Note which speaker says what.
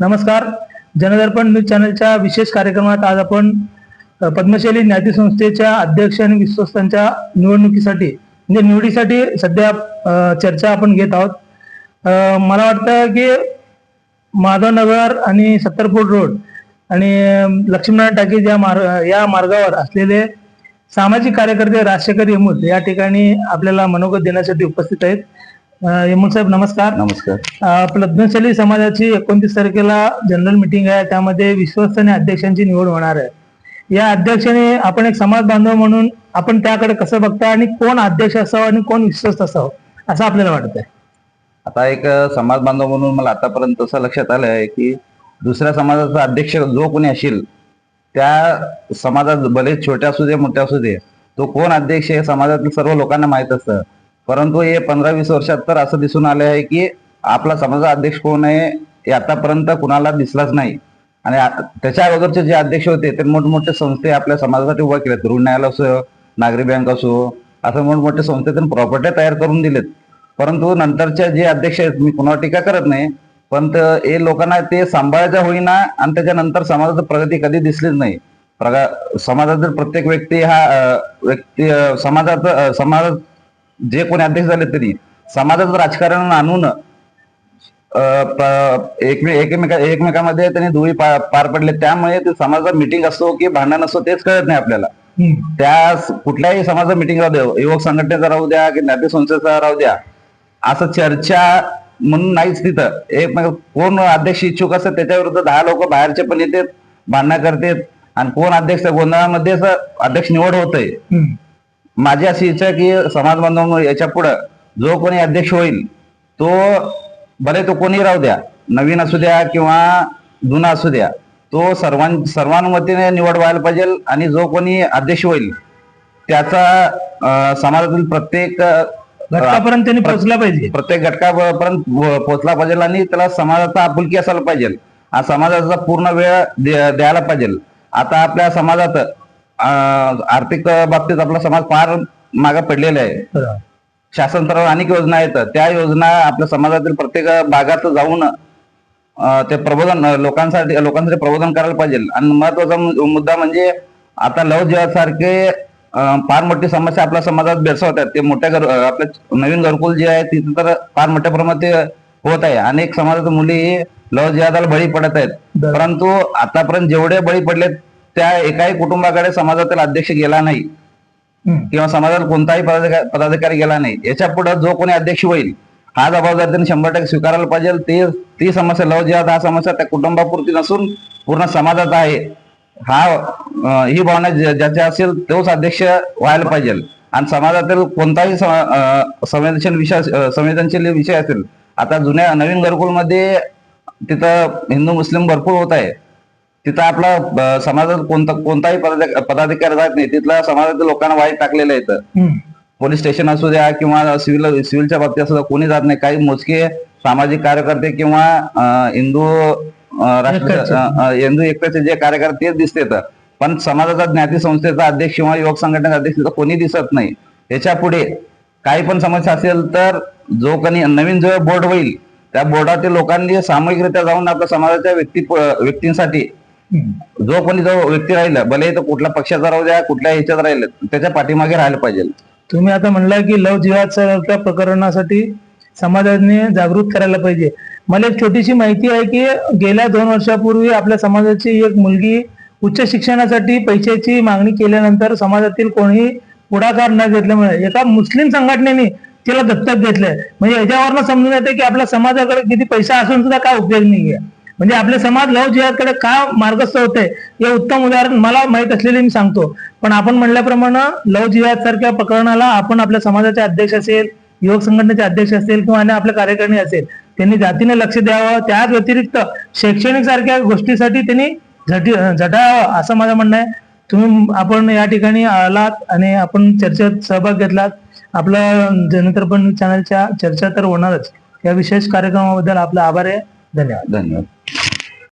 Speaker 1: नमस्कार. जनदर्पण न्यूज चॅनलच्या विशेष कार्यक्रमात आज आपण पद्मशैली पद्मशाली ज्ञाती संस्थेच्या अध्यक्ष आणि विश्वस्तांच्या निवडणुकीसाठी म्हणजे निवडीसाठी सध्या चर्चा आपण घेत आहोत. मला वाटतं की माधवनगर आणि सत्तरपूर रोड आणि लक्ष्मीनारायण टाकीज या मार्ग या मार्गावर असलेले सामाजिक कार्यकर्ते राजशेखर यमुद या ठिकाणी आपल्याला मनोगत देण्यासाठी उपस्थित आहेत. यमूल साहेब नमस्कार.
Speaker 2: नमस्कार.
Speaker 1: पद्मशाली समाजाची एकोणतीस तारखेला जनरल मिटिंग आहे. त्यामध्ये विश्वस्त आणि अध्यक्षांची निवड होणार आहे. या अध्यक्षाने आपण एक समाज बांधव म्हणून आपण त्याकडे कसं बघता आणि कोण अध्यक्ष असावं आणि कोण विश्वस्त असावं असं आपल्याला वाटतंय.
Speaker 2: आता एक समाज बांधव म्हणून मला आतापर्यंत असं लक्षात आलं आहे की दुसऱ्या समाजाचा अध्यक्ष जो कोणी असेल त्या समाजात भले छोट्या असू दे मोठ्या असू दे तो कोण अध्यक्ष हे समाजातील सर्व लोकांना माहीत असतं. परंतु हे पंधरा वीस वर्षात तर असं दिसून आलं आहे की आपला समाजाचा अध्यक्ष कोण आहे हे आतापर्यंत कुणाला दिसलाच नाही. आणि त्याच्या अगोदरचे जे अध्यक्ष होते ते मोठमोठे संस्थे आपल्या समाजासाठी उभा केलेत. ऋण न्यायालय असो नागरी बँक असो असं मोठमोठे संस्थेतून प्रॉपर्ट्या तयार करून दिलेत. परंतु नंतरच्या जे अध्यक्ष आहेत मी कुणावर टीका करत नाही पण हे लोकांना ते सांभाळायचं होईना आणि त्याच्यानंतर समाजाची प्रगती कधी दिसलीच नाही. प्रगा समाजातील प्रत्येक व्यक्ती हा व्यक्ती समाजाचा समाज समाजात जे कोणी अध्यक्ष झाले तरी समाजाचं राजकारण आणून अं, प- एकमे- एकमेका एकमेकांमध्ये त्यांनी पा- पार पडले. त्यामुळे ते समाजाचा मिटिंग असो की भांडण असो तेच कळत नाही आपल्याला. त्या कुठल्याही समाजाचा मिटिंग राहू द्या युवक संघटनेचा राहू द्या की ज्ञाती संस्थेचा राहू द्या. असं चर्चा म्हणून नाहीच तिथं. एक कोण अध्यक्ष इच्छुक असतं त्याच्या विरुद्ध दहा लोक बाहेरचे पण येतात भांडणं करतात. आणि कोण अध्यक्ष गोंधळामध्ये अध्यक्ष निवड होतंय. माझी अशी इच्छा की समाज बांधव याच्या पुढं जो कोणी अध्यक्ष होईल तो भले तो कोणी राहू द्या नवीन असू द्या किंवा जुना असू द्या तो सर्वां सर्वानुमतीने निवड व्हायला पाहिजे आणि जो कोणी अध्यक्ष होईल त्याचा समाजातील प्रत्येक
Speaker 1: घटकापर्यंत त्यांनी पोहोचला पाहिजे.
Speaker 2: प्रत्येक घटकापर्यंत पोहोचला पाहिजे आणि त्याला समाजाचा आपुलकी असायला पाहिजे. हा समाजाचा पूर्ण वेळ द्या- द्यायला पाहिजे. आता आपल्या समाजात आर्थिक बाबतीत आपला समाज फार मागे पडलेला आहे. शासन स्तरावर अनेक योजना आहेत. त्या योजना आपल्या समाजातील प्रत्येक भागात जाऊन ते प्रबोधन लोकांसाठी लोकांसाठी प्रबोधन करायला पाहिजे. आणि महत्त्वाचा मुद्दा म्हणजे आता लव जिहासारखे अं, फार मोठी समस्या आपल्या समाजात भेडसावतात ते मोठ्या घर आपल्या नवीन घरकुल जे आहे तिथे तर फार मोठ्या प्रमाणात ते होत आहे. अनेक समाजातील मुली लव जिहादाला बळी पडत आहेत. परंतु आतापर्यंत जेवढे बळी पडलेत त्या एकाही कुटुंबाकडे समाजातील अध्यक्ष गेला नाही. किंवा समाजात कोणताही पदाधिका- पदाधिकारी गेला नाही. याच्यापुढे जो कोणी अध्यक्ष होईल हा जबाबदारी त्यांनी शंभर टक्के स्वीकारायला पाहिजे. ते ती समस्या लव जिहाद हा समस्या त्या कुटुंबापुरती नसून पूर्ण समाजात आहे. हा ही भावना ज्या- ज्याच्या असेल तोच अध्यक्ष व्हायला पाहिजे. आणि समाजातील कोणताही संवेदनशील विषय संवेदनशील विषय असेल आता जुन्या नवीन घरकुलमध्ये तिथं हिंदू मुस्लिम भरपूर होत आहे. तिथं आपला समाजात कोणता कोणताही पदाधिक- पदाधिकारी जात नाही तिथल्या समाजातील लोकांना वाईट टाकलेलं.
Speaker 1: हम्म.
Speaker 2: पोलीस स्टेशन असू द्या किंवा सिव्हिल सिव्हिलच्या बाबतीत असू द्या कोणी जात नाही काही मोजके सामाजिक कार्यकर्ते किंवा हिंदू राष्ट्र हिंदू एकताचे जे कार्यकर्ते दिसतात पण समाजाचा ज्ञाती संस्थेचा अध्यक्ष किंवा युवक संघटनेचा अध्यक्ष तिथं कोणी दिसत नाही याच्यापुढे काही पण समस्या असेल तर जो कोणी नवीन जो बोर्ड होईल त्या बोर्डातील लोकांनी सामूहिकरित्या जाऊन आपल्या समाजाच्या व्यक्ती व्यक्तींसाठी. जो कोणी जो व्यक्ती राहिला भले तो कुठल्या पक्षाचा राहू द्या कुठल्या ह्याच्यात राहिला त्याच्या पाठीमागे राहायला पाहिजे.
Speaker 1: तुम्ही आता म्हणला की लव जिहादच्या प्रकरणासाठी समाजाने जागृत करायला पाहिजे. मला एक छोटीशी माहिती आहे की गेल्या दोन वर्षापूर्वी आपल्या समाजाची एक मुलगी उच्च शिक्षणासाठी पैशाची मागणी केल्यानंतर समाजातील कोणीही पुढाकार न घेतल्यामुळे एका मुस्लिम संघटनेने तिला दत्तक घेतलंय. म्हणजे याच्यावरनं समजून येते की आपल्या समाजाकडे किती पैसा असून सुद्धा काय उपयोग नाहीये. म्हणजे आपले समाज लव जिहादकडे का मार्गस्थ होते हे उत्तम उदाहरण मला माहीत असलेले मी सांगतो. पण आपण म्हणल्याप्रमाणे लव जिहाद सारख्या प्रकरणाला आपण आपल्या समाजाचे अध्यक्ष असेल युवक संघटनेचे अध्यक्ष असेल किंवा अन्य आपल्या कार्यकारिणी असेल त्यांनी जातीने लक्ष द्यावं. त्याच व्यतिरिक्त शैक्षणिक सारख्या गोष्टीसाठी त्यांनी झटी झटावं असं माझं म्हणणं आहे. तुम्ही आपण या ठिकाणी आलात आणि आपण चर्चेत सहभाग घेतलात. आपलं जनतर्पण चॅनलच्या चर्चा तर होणारच. या विशेष कार्यक्रमाबद्दल आपला आभार आहे. धन्यवाद
Speaker 2: धन्यवाद